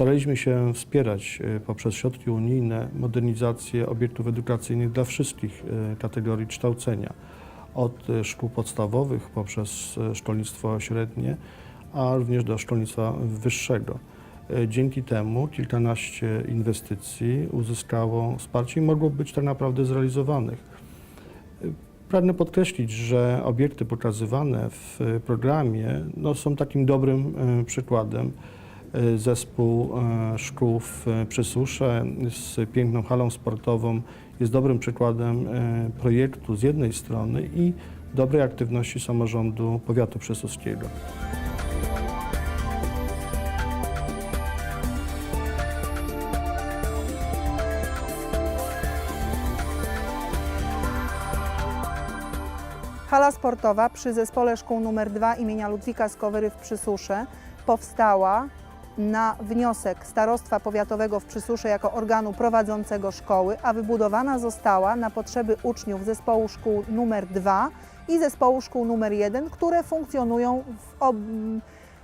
Staraliśmy się wspierać e, poprzez środki unijne modernizację obiektów edukacyjnych dla wszystkich e, kategorii kształcenia, od e, szkół podstawowych poprzez szkolnictwo średnie, a również do szkolnictwa wyższego. Dzięki temu kilkanaście inwestycji uzyskało wsparcie i mogło być tak naprawdę zrealizowanych. Pragnę podkreślić, że obiekty pokazywane w programie no, są takim dobrym przykładem. Zespół e, szkół w e, Przysusze z piękną halą sportową jest dobrym przykładem e, projektu z jednej strony i dobrej aktywności samorządu powiatu przysuskiego. Hala sportowa przy zespole szkół nr 2 imienia Ludwika Skowery w Przysusze powstała na wniosek Starostwa Powiatowego w Przysusze jako organu prowadzącego szkoły, a wybudowana została na potrzeby uczniów zespołu szkół nr 2 i zespołu szkół nr 1, które funkcjonują w, ob...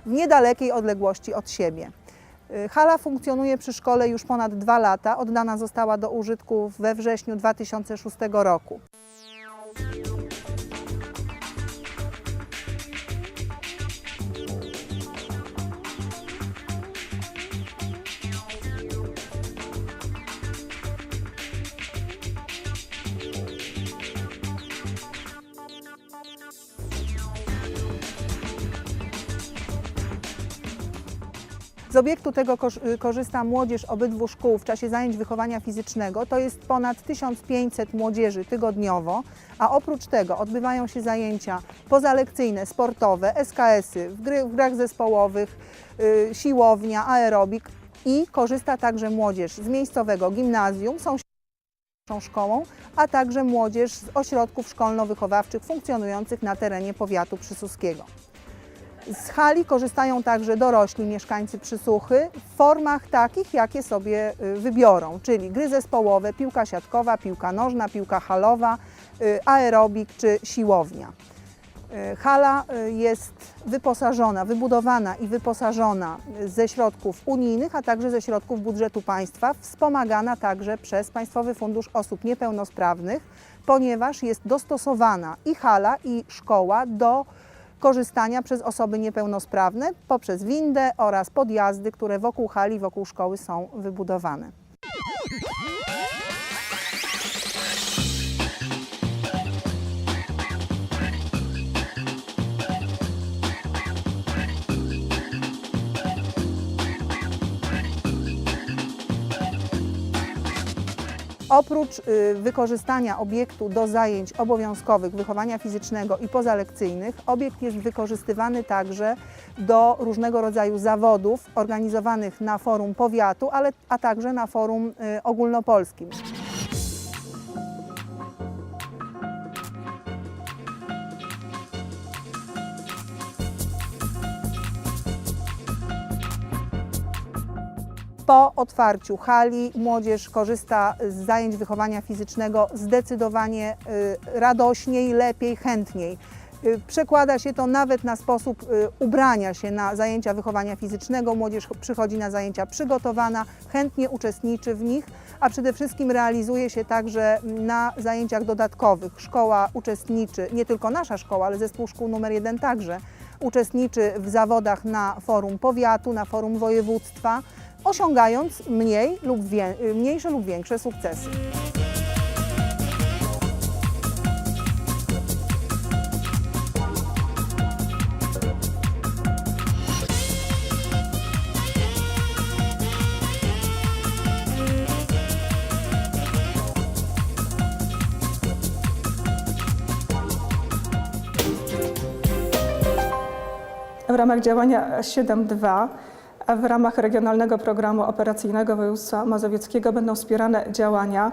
w niedalekiej odległości od siebie. Y, Hala funkcjonuje przy szkole już ponad dwa lata. Oddana została do użytku we wrześniu 2006 roku. Z obiektu tego y, korzysta młodzież obydwu szkół w czasie zajęć wychowania fizycznego. To jest ponad 1500 młodzieży tygodniowo, a oprócz tego odbywają się zajęcia pozalekcyjne, sportowe, SKS-y, w, w grach zespołowych, y, siłownia, aerobik i korzysta także młodzież z miejscowego gimnazjum, są szkołą, a także młodzież z ośrodków szkolno-wychowawczych funkcjonujących na terenie powiatu przysuskiego. Z hali korzystają także dorośli mieszkańcy Przysuchy w formach takich, jakie sobie y, wybiorą, czyli gry zespołowe, piłka siatkowa, piłka nożna, piłka halowa, y, aerobik czy siłownia. Y, Hala jest wyposażona, wybudowana i wyposażona ze środków unijnych, a także ze środków budżetu państwa, wspomagana także przez Państwowy Fundusz Osób Niepełnosprawnych, ponieważ jest dostosowana i hala, i szkoła do korzystania przez osoby niepełnosprawne poprzez windę oraz podjazdy, które wokół hali, wokół szkoły są wybudowane. Oprócz y, wykorzystania obiektu do zajęć obowiązkowych wychowania fizycznego i pozalekcyjnych, obiekt jest wykorzystywany także do różnego rodzaju zawodów organizowanych na forum powiatu, ale, a także na forum y, ogólnopolskim. Po otwarciu hali młodzież korzysta z zajęć wychowania fizycznego zdecydowanie y, radośniej, lepiej, chętniej. Y, Przekłada się to nawet na sposób y, ubrania się na zajęcia wychowania fizycznego. Młodzież przychodzi na zajęcia przygotowana, chętnie uczestniczy w nich, a przede wszystkim realizuje się także na zajęciach dodatkowych. Szkoła uczestniczy, nie tylko nasza szkoła, ale zespół szkół numer jeden także, uczestniczy w zawodach na forum powiatu, na forum województwa, osiągając mniej lub mniejsze lub większe sukcesy. W ramach działania 7.2 a w ramach Regionalnego Programu Operacyjnego Województwa Mazowieckiego będą wspierane działania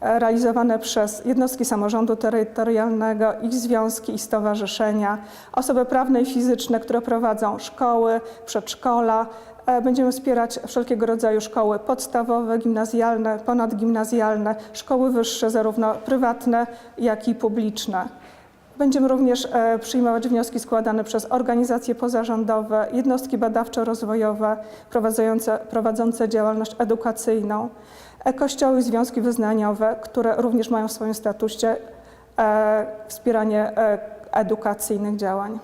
e, realizowane przez jednostki samorządu terytorialnego, ich związki i stowarzyszenia, osoby prawne i fizyczne, które prowadzą szkoły, przedszkola. E, Będziemy wspierać wszelkiego rodzaju szkoły podstawowe, gimnazjalne, ponadgimnazjalne, szkoły wyższe, zarówno prywatne, jak i publiczne. Będziemy również e, przyjmować wnioski składane przez organizacje pozarządowe, jednostki badawczo-rozwojowe prowadzące, prowadzące działalność edukacyjną, e, kościoły i związki wyznaniowe, które również mają w swoim statucie e, wspieranie edukacyjnych działań.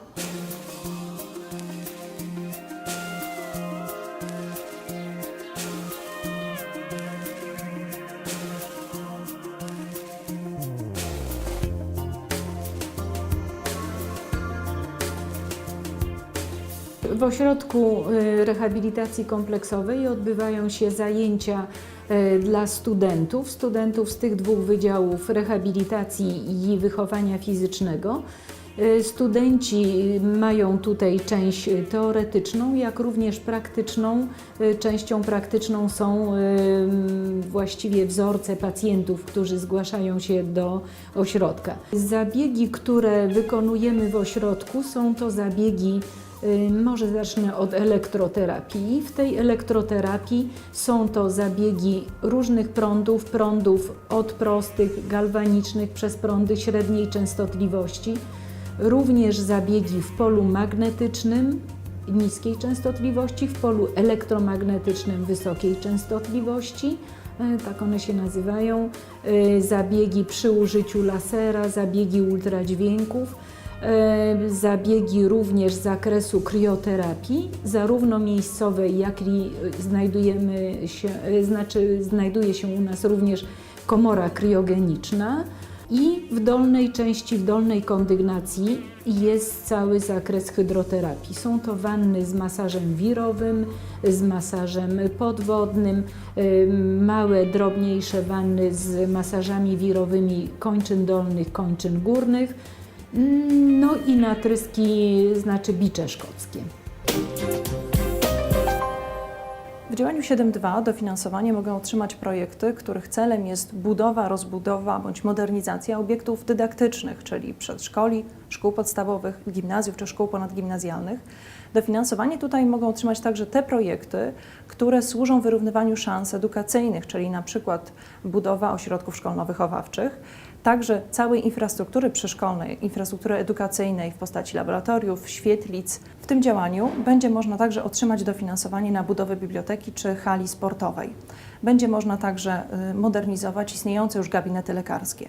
W ośrodku y, rehabilitacji kompleksowej odbywają się zajęcia y, dla studentów, studentów z tych dwóch wydziałów rehabilitacji i wychowania fizycznego. Y, Studenci mają tutaj część teoretyczną, jak również praktyczną. Y, Częścią praktyczną są y, właściwie wzorce pacjentów, którzy zgłaszają się do ośrodka. Zabiegi, które wykonujemy w ośrodku, są to zabiegi Może zacznę od elektroterapii. W tej elektroterapii są to zabiegi różnych prądów, prądów od prostych, galwanicznych przez prądy średniej częstotliwości, również zabiegi w polu magnetycznym niskiej częstotliwości, w polu elektromagnetycznym wysokiej częstotliwości. e, Tak one się nazywają. y, Zabiegi przy użyciu lasera, zabiegi ultradźwięków. E, zabiegi również z zakresu krioterapii, zarówno miejscowej, jak i e, znajdujemy się, e, znaczy znajduje się u nas również komora kriogeniczna i w dolnej części, w dolnej kondygnacji jest cały zakres hydroterapii. Są to wanny z masażem wirowym, z masażem podwodnym, małe, drobniejsze wanny z masażami wirowymi kończyn dolnych, kończyn górnych. No i natryski, znaczy bicze szkockie. W działaniu 7.2 dofinansowanie mogą otrzymać projekty, których celem jest budowa, rozbudowa bądź modernizacja obiektów dydaktycznych, czyli przedszkoli, szkół podstawowych, gimnazjów czy szkół ponadgimnazjalnych. Dofinansowanie tutaj mogą otrzymać także te projekty, które służą wyrównywaniu szans edukacyjnych, czyli na przykład budowa ośrodków szkolno-wychowawczych, także całej infrastruktury przyszkolnej, infrastruktury edukacyjnej w postaci laboratoriów, świetlic. W tym działaniu będzie można także otrzymać dofinansowanie na budowę biblioteki czy hali sportowej. Będzie można także y, modernizować istniejące już gabinety lekarskie.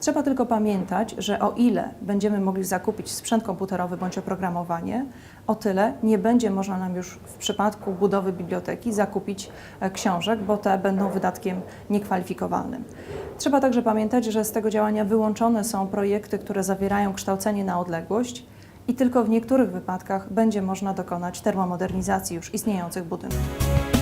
Trzeba tylko pamiętać, że o ile będziemy mogli zakupić sprzęt komputerowy bądź oprogramowanie, o tyle nie będzie można nam już w przypadku budowy biblioteki zakupić e, książek, bo te będą wydatkiem niekwalifikowalnym. Trzeba także pamiętać, że z tego działania wyłączone są projekty, które zawierają kształcenie na odległość i tylko w niektórych wypadkach będzie można dokonać termomodernizacji już istniejących budynków.